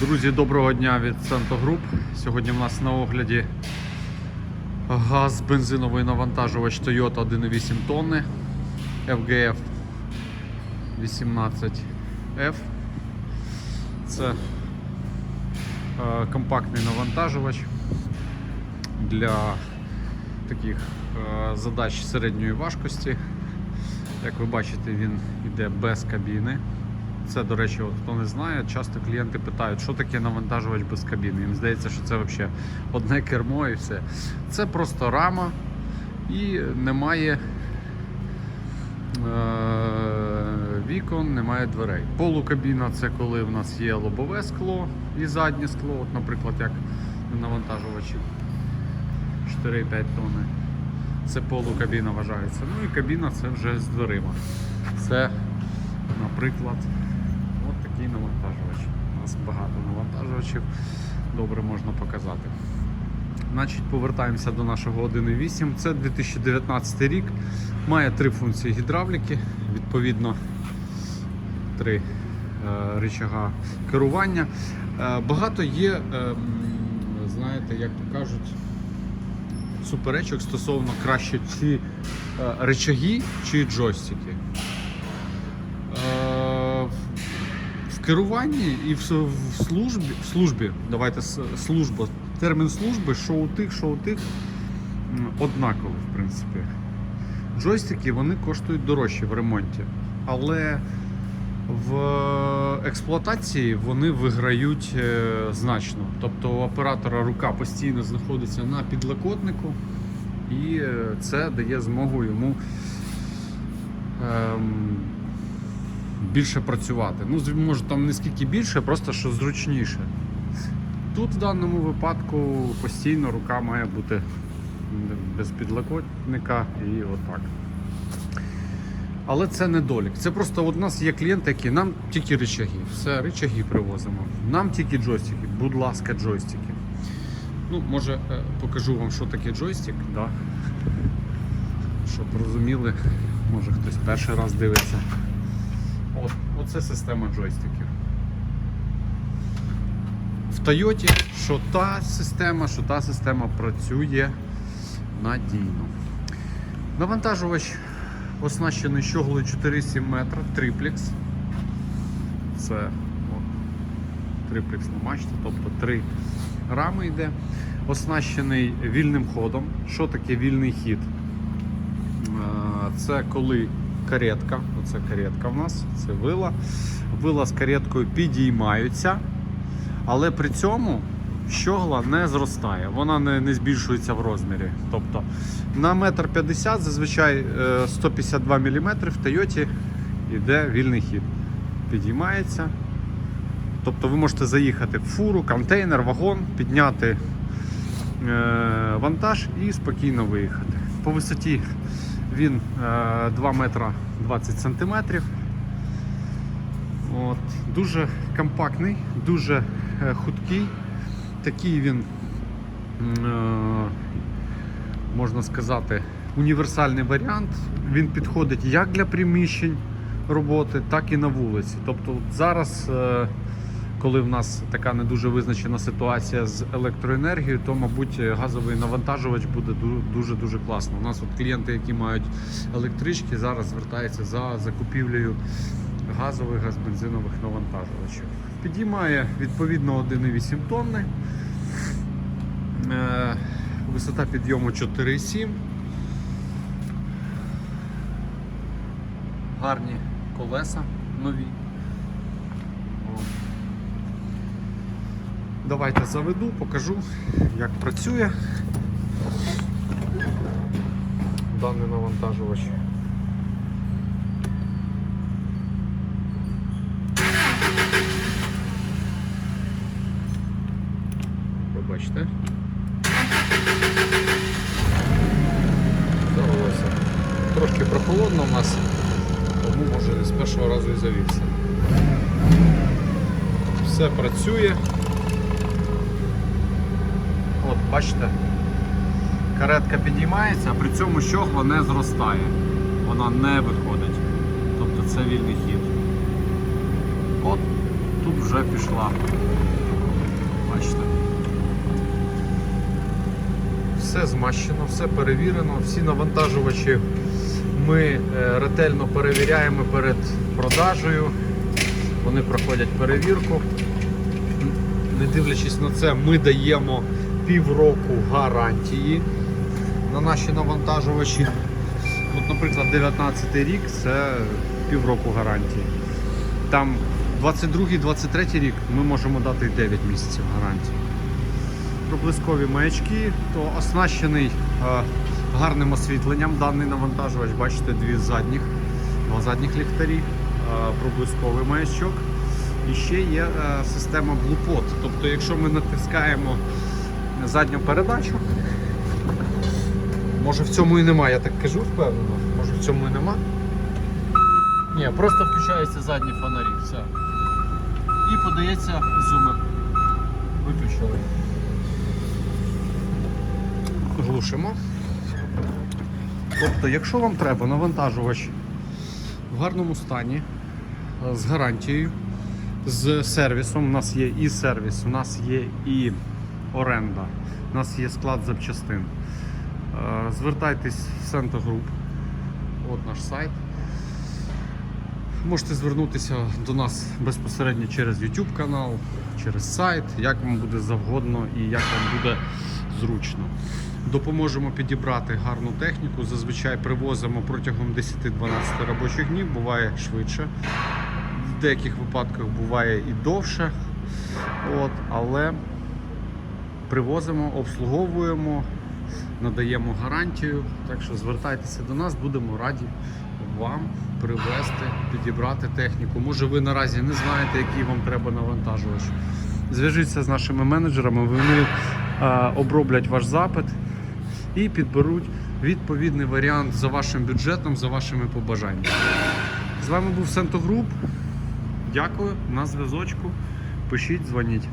Друзі, доброго дня від Центро Груп. Сьогодні в нас на огляді газ бензиновий навантажувач Toyota 1,8 тонни FGF 18F. Це е, компактний навантажувач для таких е, задач середньої важкості. Як ви бачите, він йде без кабіни. Це, до речі, хто не знає, часто клієнти питають, що таке навантажувач без кабіни. Їм здається, що це взагалі одне кермо і все. Це просто рама і немає е- вікон, немає дверей. Полукабіна це коли в нас є лобове скло і заднє скло, от, наприклад, як на навантажувачі 4,5 тонни. Це полукабіна вважається. Ну і кабіна це вже з дверима. Це, наприклад, от такий навантажувач. У нас багато навантажувачів, добре можна показати. Значить, повертаємося до нашого 1.8. Це 2019 рік. Має три функції гідравліки, відповідно, три е, рычага керування. Е, багато є, е, знаєте, як то кажуть, суперечок стосовно краще ці е, речаги чи джойстики. В керуванні і в, службі, в службі, давайте служба, термін служби, що у тих, що у тих однаково, в принципі. Джойстики вони коштують дорожче в ремонті, але в експлуатації вони виграють е, значно. Тобто у оператора рука постійно знаходиться на підлокотнику, і е, це дає змогу йому ем, більше працювати. Ну, може там не скільки більше, просто що зручніше. Тут в даному випадку постійно рука має бути без підлокотника і отак. Але це недолік. Це просто от у нас є клієнти, які нам тільки рычаги. Все, рычаги привозимо. Нам тільки джойстики. Будь ласка, джойстики. Ну, може, е, покажу вам, що таке джойстик, да? щоб розуміли, може хтось перший раз дивиться. Оце система джойстиків. В Тойоті, що та система, що та система працює надійно. Навантажувач оснащений щоглою 4,7 метра, триплекс. Це от, триплексна мачта, тобто три рами йде. Оснащений вільним ходом. Що таке вільний хід? Це коли каретка, оце каретка в нас, це вила. Вила з кареткою підіймаються, але при цьому щогла не зростає, вона не, не збільшується в розмірі. Тобто на метр 50 зазвичай е, 152 мм в Тойоті йде вільний хід. Підіймається. Тобто ви можете заїхати в фуру, контейнер, вагон, підняти е, вантаж і спокійно виїхати. По висоті він е, 2 метра 20 сантиметрів. От, дуже компактний, дуже е, хуткий. Такий він, е, можна сказати, універсальний варіант. Він підходить як для приміщень роботи, так і на вулиці. Тобто зараз, е, коли в нас така не дуже визначена ситуація з електроенергією, то, мабуть, газовий навантажувач буде дуже-дуже класно. У нас от клієнти, які мають електрички, зараз звертаються за закупівлею газових газ-бензинових навантажувачів. Підіймає відповідно 1,8 тонни. Е, Висота підйому 4,7. Гарні колеса нові. Давайте заведу, покажу, як працює даний навантажувач. Ви бачите? Завелося. Трошки прохолодно у нас, тому може з першого разу і завівся. Все працює. Бачите, каретка підіймається, а при цьому щогла не зростає. Вона не виходить. Тобто це вільний хід. От тут вже пішла Бачите. Все змащено, все перевірено, всі навантажувачі ми е, ретельно перевіряємо перед продажею. Вони проходять перевірку. Не дивлячись на це, ми даємо півроку гарантії на наші навантажувачі. От, наприклад, 19 рік це півроку гарантії. Там 22-23 рік ми можемо дати 9 місяців гарантії. Проблискові маячки, то оснащений е, гарним освітленням даний навантажувач. Бачите, дві задніх, два задніх ліхтарі, е, проблисковий маячок. І ще є е, система Bluepot. Тобто, якщо ми натискаємо задню передачу, може в цьому і немає, я так кажу впевнено, може в цьому і нема. Ні, просто включаються задні фонарі, все. І подається зумер. Виключили. Глушимо. Тобто, якщо вам треба навантажувач в гарному стані, е, з гарантією, з сервісом, у нас є і сервіс, у нас є і оренда, у нас є склад запчастин. Е, Звертайтесь в Сента Груп, от наш сайт. Можете звернутися до нас безпосередньо через YouTube канал, через сайт, як вам буде завгодно і як вам буде зручно. Допоможемо підібрати гарну техніку. Зазвичай привозимо протягом 10-12 робочих днів, буває швидше. В деяких випадках буває і довше. От, але привозимо, обслуговуємо, надаємо гарантію. Так що звертайтеся до нас, будемо раді вам привезти, підібрати техніку. Може, ви наразі не знаєте, який вам треба навантажувач. Зв'яжіться з нашими менеджерами, вони е, оброблять ваш запит і підберуть відповідний варіант за вашим бюджетом, за вашими побажаннями. З вами був Сенто Груп. Дякую, на зв'язочку. Пишіть, дзвоніть.